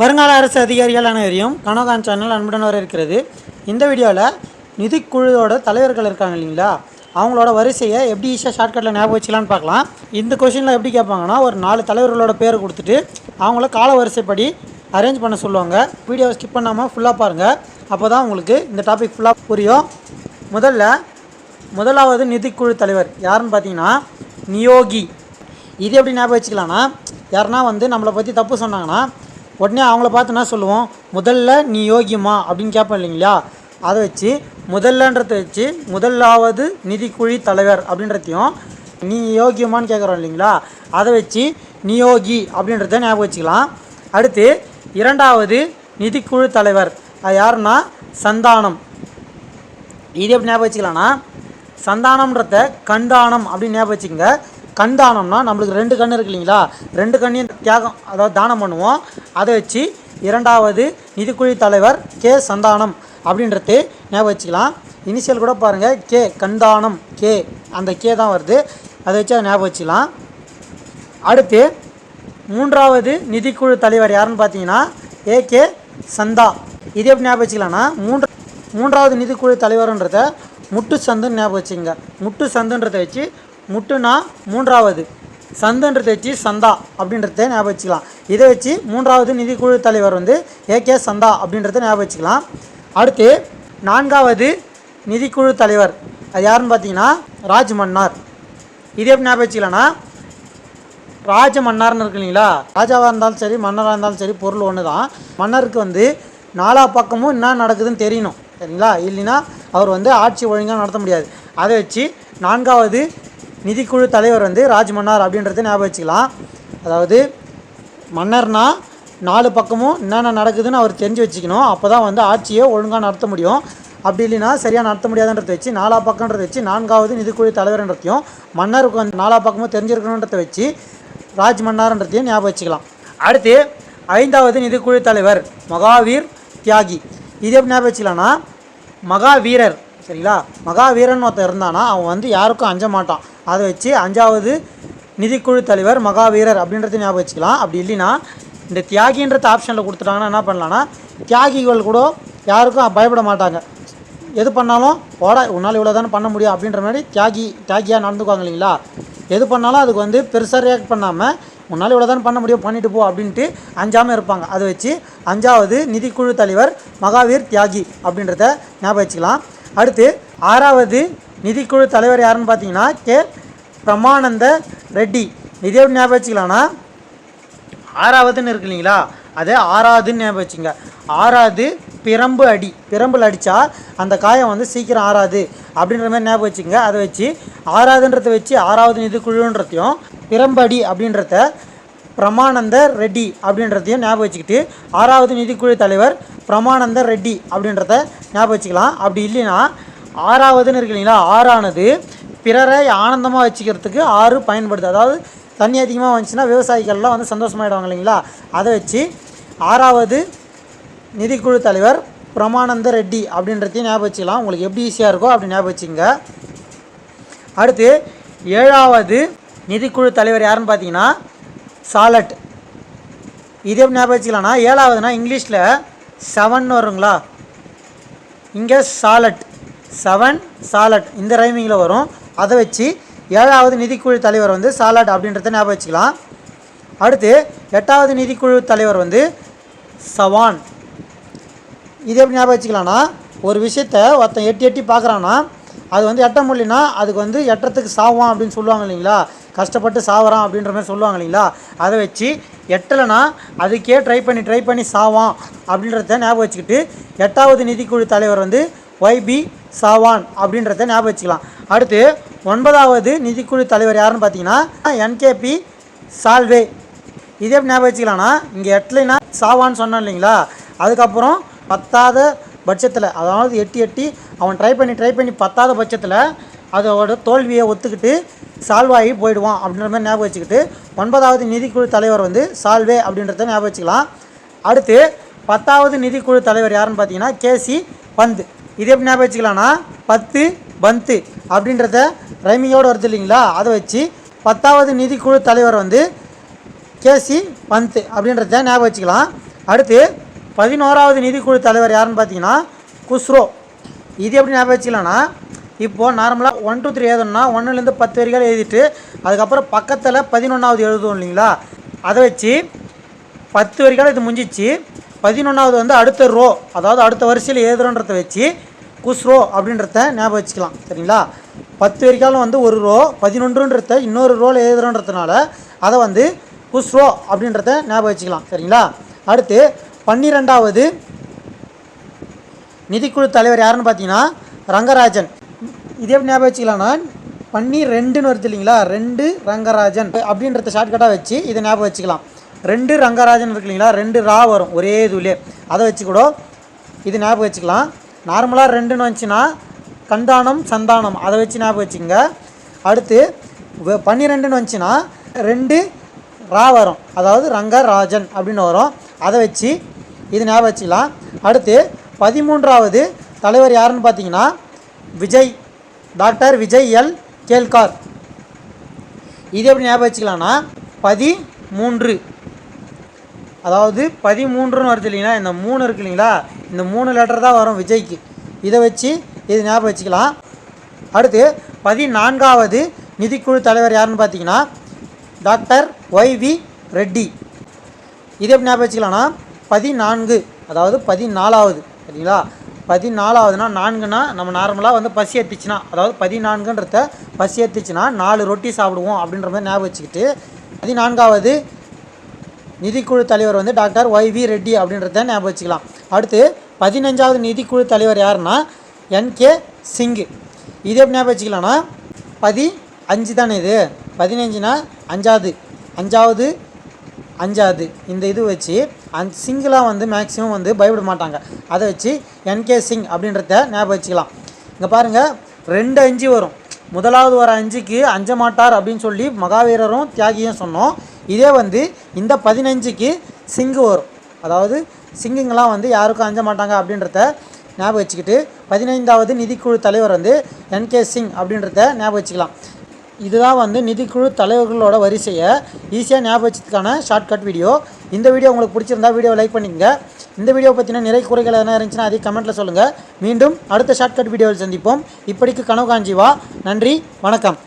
வருங்கால அரசு அதிகாரிகள் அனைவரையும் கனோகான் சேனல் அன்புடன் வர இருக்கிறது. இந்த வீடியோவில் நிதிக்குழுவோட தலைவர்கள் இருக்காங்க இல்லைங்களா? அவங்களோட வரிசையை எப்படி ஈஸியாக ஷார்ட்கட்டில் ஞாபகம் வச்சுக்கலான்னு பார்க்கலாம். இந்த கொஷினில் எப்படி கேட்பாங்கன்னா ஒரு நாலு தலைவர்களோட பேர் கொடுத்துட்டு அவங்கள கால வரிசைப்படி அரேஞ்ச் பண்ண சொல்லுவாங்க. வீடியோவை ஸ்கிப் பண்ணாமல் ஃபுல்லாக பாருங்கள் அப்போ தான் உங்களுக்கு இந்த டாபிக் ஃபுல்லாக புரியும். முதல்ல முதலாவது நிதிக்குழு தலைவர் யாருன்னு பார்த்தீங்கன்னா நியோகி. இது எப்படி ஞாபகம் வச்சுக்கலாம்னா யாருன்னா வந்து நம்மளை பற்றி தப்பு சொன்னாங்கன்னா உடனே அவங்கள பார்த்து என்ன சொல்லுவோம்? முதல்ல நீ யோகியமா அப்படின்னு கேட்போம் இல்லைங்களா? அதை வச்சு முதல்லன்றதை வச்சு முதலாவது நிதிக்குழி தலைவர் அப்படின்றதையும் நீ யோகியமான்னு கேட்குறோம் இல்லைங்களா? அதை வச்சு நியோகி அப்படின்றத ஞாபகம் வச்சுக்கலாம். அடுத்து இரண்டாவது நிதிக்குழு தலைவர். அது யாருன்னா? சந்தானம். இது எப்படி ஞாபகம் வச்சுக்கலாம்னா சந்தானம்ன்றத கண்தானம் அப்படின்னு ஞாபகம் வச்சுக்கோங்க. கண்தானம்னா நம்மளுக்கு ரெண்டு கண் இருக்கு இல்லைங்களா? ரெண்டு கண்ணையும் தியாகம் அதாவது தானம் பண்ணுவோம். அதை வச்சு இரண்டாவது நிதிக்குழி தலைவர் கே. சந்தானம் அப்படின்றது ஞாபகம் வச்சுக்கலாம். இனிஷியல் கூட பாருங்கள் கே. கண்தானம். கே. அந்த கே தான் வருது. அதை வச்சு அதை ஞாபகம் வச்சுக்கலாம். அடுத்து மூன்றாவது நிதிக்குழு தலைவர் யாருன்னு பார்த்தீங்கன்னா ஏ. கே. சந்தா. இது எப்படி ஞாபகம் வச்சுக்கலாம்னா மூன்று மூன்றாவது நிதிக்குழு தலைவர்ன்றத முட்டு சந்துன்னு ஞாபகம் வச்சுங்க முட்டு சந்துன்றதை வச்சு முட்டுனா மூன்றாவது. சந்துன்றதை வச்சு சந்தா அப்படின்றத ஞாபகம் வச்சுக்கலாம். இதை வச்சு மூன்றாவது நிதிக்குழு தலைவர் வந்து ஏகே சந்தா அப்படின்றத ஞாபகம் வச்சுக்கலாம். அடுத்து நான்காவது நிதிக்குழு தலைவர். அது யாருன்னு பார்த்தீங்கன்னா ராஜ் மன்னார் இது எப்படி ஞாபகம் வச்சுக்கலாம்னா ராஜ மன்னார்னு இருக்கு இல்லைங்களா? ராஜாவாக இருந்தாலும் சரி மன்னராக இருந்தாலும் சரி பொருள் ஒன்று தான் மன்னருக்கு வந்து நாலா பக்கமும் என்ன நடக்குதுன்னு தெரியணும். சரிங்களா? இல்லைன்னா அவர் வந்து ஆட்சி ஒழுங்காக நடத்த முடியாது. அதை வச்சு நான்காவது நிதிக்குழு தலைவர் வந்து ராஜ் மன்னார் அப்படின்றத ஞாபகம் வச்சுக்கலாம். அதாவது மன்னர்னா நாலு பக்கமும் என்னென்ன நடக்குதுன்னு அவர் தெரிஞ்சு வச்சுக்கணும். அப்போ தான் வந்து ஆட்சியை ஒழுங்காக நடத்த முடியும். அப்படி இல்லைன்னா சரியாக நடத்த முடியாதுன்றதை வச்சு நாலா பக்கம்ன்றதை வச்சு நான்காவது நிதிக்குழு தலைவர்ன்றதையும் மன்னருக்கு வந்து நாலா பக்கமும் தெரிஞ்சிருக்கணுன்றதை வச்சு ராஜ் மன்னார்ன்றதையும் ஞாபகம் வச்சுக்கலாம். அடுத்து ஐந்தாவது நிதிக்குழு தலைவர் மகாவீர் தியாகி. இது எப்படி ஞாபகம் வச்சுக்கலாம்னா மகாவீரர் சரிங்களா? மகாவீரன் ஒருத்தன் இருந்தானா அவன் வந்து யாருக்கும் அஞ்ச மாட்டான். அதை வச்சு அஞ்சாவது நிதிக்குழு தலைவர் மகாவீரர் அப்படின்றத ஞாபகம் வச்சுக்கலாம். அப்படி இல்லைன்னா இந்த தியாகின்றத ஆப்ஷனில் கொடுத்துட்டாங்கன்னா என்ன பண்ணலான்னா தியாகிகள் கூட யாருக்கும் பயப்பட மாட்டாங்க. எது பண்ணாலும் போட உன்னால் இவ்வளோ தானே பண்ண முடியும் அப்படின்ற மாதிரி தியாகி தியாகியாக நடந்துக்குவாங்க இல்லைங்களா? எது பண்ணாலும் அதுக்கு வந்து பெருசாக ரியாக்ட் பண்ணாமல் உன்னால் இவ்வளோ தானே பண்ண முடியும் பண்ணிட்டு போ அப்படின்ட்டு அஞ்சாமல் இருப்பாங்க. அதை வச்சு அஞ்சாவது நிதிக்குழு தலைவர் மகாவீர் தியாகி அப்படின்றத ஞாபகம் வச்சுக்கலாம். அடுத்து ஆறாவது நிதிக்குழு தலைவர் யாருன்னு பார்த்தீங்கன்னா கே பிரமானந்த ரெட்டி. இது எப்படி ஞாபகம் வச்சுக்கலாம்னா ஆறாவதுன்னு இருக்கு இல்லைங்களா? அதே ஆறாவதுன்னு ஞாபகம் வச்சுங்க. ஆறாவது பிரம்பு அடி. பிரம்பில் அடித்தா அந்த காயம் வந்து சீக்கிரம் ஆறாது அப்படின்ற மாதிரி ஞாபகம் வச்சுங்க. அதை வச்சு ஆறாவதுன்றத வச்சு ஆறாவது நிதிக்குழுன்றதையும் பிரம்படி அப்படின்றத பிரமானந்த ரெட்டி அப்படின்றதையும் ஞாபகம் வச்சுக்கிட்டு ஆறாவது நிதிக்குழு தலைவர் பிரமானந்த ரெட்டி அப்படின்றத ஞாபகம் வச்சுக்கலாம். அப்படி இல்லைன்னா ஆறாவதுன்னு இருக்கு இல்லைங்களா? ஆறானது பிறரை ஆனந்தமாக வச்சுக்கிறதுக்கு ஆறு பயன்படுது. அதாவது தண்ணி அதிகமாக வந்துச்சுன்னா விவசாயிகள்லாம் வந்து சந்தோஷமாயிடுவாங்க இல்லைங்களா? அதை வச்சு ஆறாவது நிதிக்குழு தலைவர் பிரமானந்த ரெட்டி அப்படின்றதையும் ஞாபகம் வச்சுக்கலாம். உங்களுக்கு எப்படி ஈஸியாக இருக்கோ அப்படி ஞாபகம் வச்சுங்க அடுத்து ஏழாவது நிதிக்குழு தலைவர் யாருன்னு பார்த்தீங்கன்னா சாலட். இதே ஞாபகம் வச்சுக்கலாம்னா ஏழாவதுனா இங்கிலீஷில் செவன் வருங்களா? இங்கே சாலட். Seven salad. இந்த ரைமிங்கில் வரும். அதை வச்சு ஏழாவது நிதிக்குழு தலைவர் வந்து சாலட் அப்படின்றத ஞாபகம் வச்சுக்கலாம். அடுத்து எட்டாவது நிதிக்குழு தலைவர் வந்து சவான். இது எப்படி ஞாபகம் வச்சுக்கலாம்னா ஒரு விஷயத்த ஒருத்தன் எட்டி எட்டி பார்க்குறான்னா அது வந்து எட்ட முடியலனா அதுக்கு வந்து எட்டத்துக்கு சாவான் அப்படின்னு சொல்லுவாங்க இல்லைங்களா? கஷ்டப்பட்டு சாவறான் அப்படின்ற மாதிரி சொல்லுவாங்க இல்லைங்களா? அதை வச்சு எட்டலைனா அதுக்கே ட்ரை பண்ணி ட்ரை பண்ணி சாவான் அப்படின்றத ஞாபகம் வச்சுக்கிட்டு எட்டாவது நிதிக்குழு தலைவர் வந்து ஒய்பி சாவான் அப்படின்றத ஞாபகம் வச்சுக்கலாம். அடுத்து ஒன்பதாவது நிதிக்குழு தலைவர் யாருன்னு பார்த்தீங்கன்னா என்கேபி சால்வே இதே ஞாபகம் வச்சுக்கலாம்னா இங்கே எட்டலைனா சாவான்னு சொன்னேன் இல்லைங்களா? அதுக்கப்புறம் பத்தாத பட்சத்தில் அதாவது எட்டி எட்டி அவன் ட்ரை பண்ணி ட்ரை பண்ணி பத்தாத பட்சத்தில் அதோட தோல்வியை ஒத்துக்கிட்டு சால்வாகி போயிடுவோம் அப்படின்ற மாதிரி ஞாபகம் வச்சுக்கிட்டு ஒன்பதாவது நிதிக்குழு தலைவர் வந்து சால்வே அப்படின்றத ஞாபகம் வச்சுக்கலாம். அடுத்து பத்தாவது நிதிக்குழு தலைவர் யாருன்னு பார்த்தீங்கன்னா கேசி பந்து. இது எப்படி ஞாபகம் வச்சுக்கலாம்னா பத்து பந்து அப்படின்றத ரைமிங்கோடு வருது இல்லைங்களா? அதை வச்சு பத்தாவது நிதிக்குழு தலைவர் வந்து கேசி பந்த் அப்படின்றத ஞாபகம் வச்சுக்கலாம். அடுத்து பதினோராவது நிதிக்குழு தலைவர் யாருன்னு பார்த்தீங்கன்னா குஸ்ரோ. இது எப்படி ஞாபகம் வச்சுக்கலாம்னா இப்போது நார்மலாக ஒன் டூ த்ரீ எழுதணும்னா ஒன்றுலேருந்து பத்து வரிகள் எழுதிட்டு அதுக்கப்புறம் பக்கத்தில் பதினொன்றாவது எழுதுவோம் இல்லைங்களா? அதை வச்சு பத்து வரிகள் இது முடிஞ்சிச்சு. பதினொன்றாவது வந்து அடுத்த ரோ அதாவது அடுத்த வரிசையில் எழுதுறோன்றத வச்சு குஸ்ரோ அப்படின்றத ஞாபகம் வச்சுக்கலாம் சரிங்களா? பத்து வரிகாலம் வந்து ஒரு ரோ பதினொன்றுன்றத இன்னொரு ரோவில் எழுதுறோன்றதுனால அதை வந்து குஸ்ரோ அப்படின்றத ஞாபகம் வச்சுக்கலாம் சரிங்களா? அடுத்து பன்னிரெண்டாவது நிதிக்குழு தலைவர் யாருன்னு பார்த்தீங்கன்னா ரங்கராஜன். இதே ஞாபகம் வச்சுக்கலாம்னா பண்ணி ரெண்டுன்னு வருது இல்லைங்களா? ரெண்டு ரங்கராஜன் அப்படின்றத ஷார்ட்கட்டாக வச்சு இதை ஞாபகம் வச்சுக்கலாம். ரெண்டு ரங்கராஜன் இருக்கு இல்லைங்களா? ரெண்டு ரா வரும் ஒரே இதுலேயே. அதை வச்சு கூட இது ஞாபகம் வச்சுக்கலாம். நார்மலாக ரெண்டுன்னு வந்துச்சுன்னா கந்தானம் சந்தானம். அதை வச்சு ஞாபகம் வச்சுக்கோங்க. அடுத்து பன்னிரெண்டுன்னு வந்துச்சுன்னா ரெண்டு ரா வரும். அதாவது ரங்கராஜன் அப்படின்னு வரும். அதை வச்சு இது ஞாபகம் வச்சுக்கலாம். அடுத்து பதிமூன்றாவது தலைவர் யாருன்னு பார்த்தீங்கன்னா Vijay. Doctor Vijay L. Kelkar. இது எப்படி ஞாபகம் வச்சுக்கலாம்னா பதிமூன்று. அதாவது பதிமூன்றுன்னு வருது இல்லைங்களா? இந்த மூணு இருக்கு இல்லைங்களா? இந்த மூணு லெட்டர் தான் வரும் விஜய்க்கு. இதை வச்சு இது ஞாபகம் வச்சுக்கலாம். அடுத்து பதினான்காவது நிதிக்குழு தலைவர் யாருன்னு பார்த்தீங்கன்னா டாக்டர் ஒய் வி ரெட்டி. இது எப்படி ஞாபகம் வச்சுக்கலாம்னா பதினான்கு. அதாவது பதினாலாவது. சரிங்களா? பதினாலாவதுனா நான்குனா நம்ம நார்மலாக வந்து பசி ஏற்றுச்சுன்னா அதாவது பதினான்குன்றத பசி ஏற்றுச்சுன்னா நாலு ரொட்டி சாப்பிடுவோம் அப்படின்ற மாதிரி ஞாபகம் வச்சுக்கிட்டு பதினான்காவது நிதிக்குழு தலைவர் வந்து டாக்டர் ஒய் வி ரெட்டி அப்படின்றத ஞாபகம் வச்சுக்கலாம். அடுத்து பதினஞ்சாவது நிதிக்குழு தலைவர் யாருன்னா என்கே சிங்கு இது எப்படி ஞாபகம் வச்சுக்கலாம்னா பதி அஞ்சு தானே இது? பதினஞ்சுனா அஞ்சாவது. அஞ்சாவது அஞ்சாவது இந்த இது வச்சு அந் சிங்கிளாக வந்து மேக்ஸிமம் வந்து பயப்பட மாட்டாங்க. அதை வச்சு என்கே சிங் அப்படின்றத ஞாபகம் வச்சுக்கலாம். இங்கே பாருங்கள் ரெண்டு அஞ்சு வரும். முதலாவது வர அஞ்சுக்கு அஞ்ச மாட்டார் அப்படின்னு சொல்லி மகாவீரரும் தியாகியும் சொன்னோம். இதே வந்து இந்த பதினஞ்சுக்கு சிங்கு வரும். அதாவது சிங்குங்கெல்லாம் வந்து யாருக்கும் அஞ்ச மாட்டாங்க அப்படின்றத ஞாபகம் வச்சுக்கிட்டு பதினைந்தாவது நிதிக்குழு தலைவர் வந்து என்கே சிங் அப்படின்றத ஞாபகம் வச்சுக்கலாம். இதுதான் வந்து நிதிக்குழு தலைவர்களோட வரிசையை ஈஸியாக ஞாபகம் வச்சதுக்கான ஷார்ட்கட் வீடியோ இந்த வீடியோ உங்களுக்கு பிடிச்சிருந்தா வீடியோ லைக் பண்ணிக்கங்க. இந்த வீடியோ பற்றின நிறை குறைகள் எதனா இருந்துச்சுன்னா அதை கமெண்ட்டில் சொல்லுங்கள் மீண்டும் அடுத்த ஷார்ட்கட் வீடியோவில் சந்திப்போம். இப்படிக்கு கனவு காஞ்சிவா நன்றி. வணக்கம்.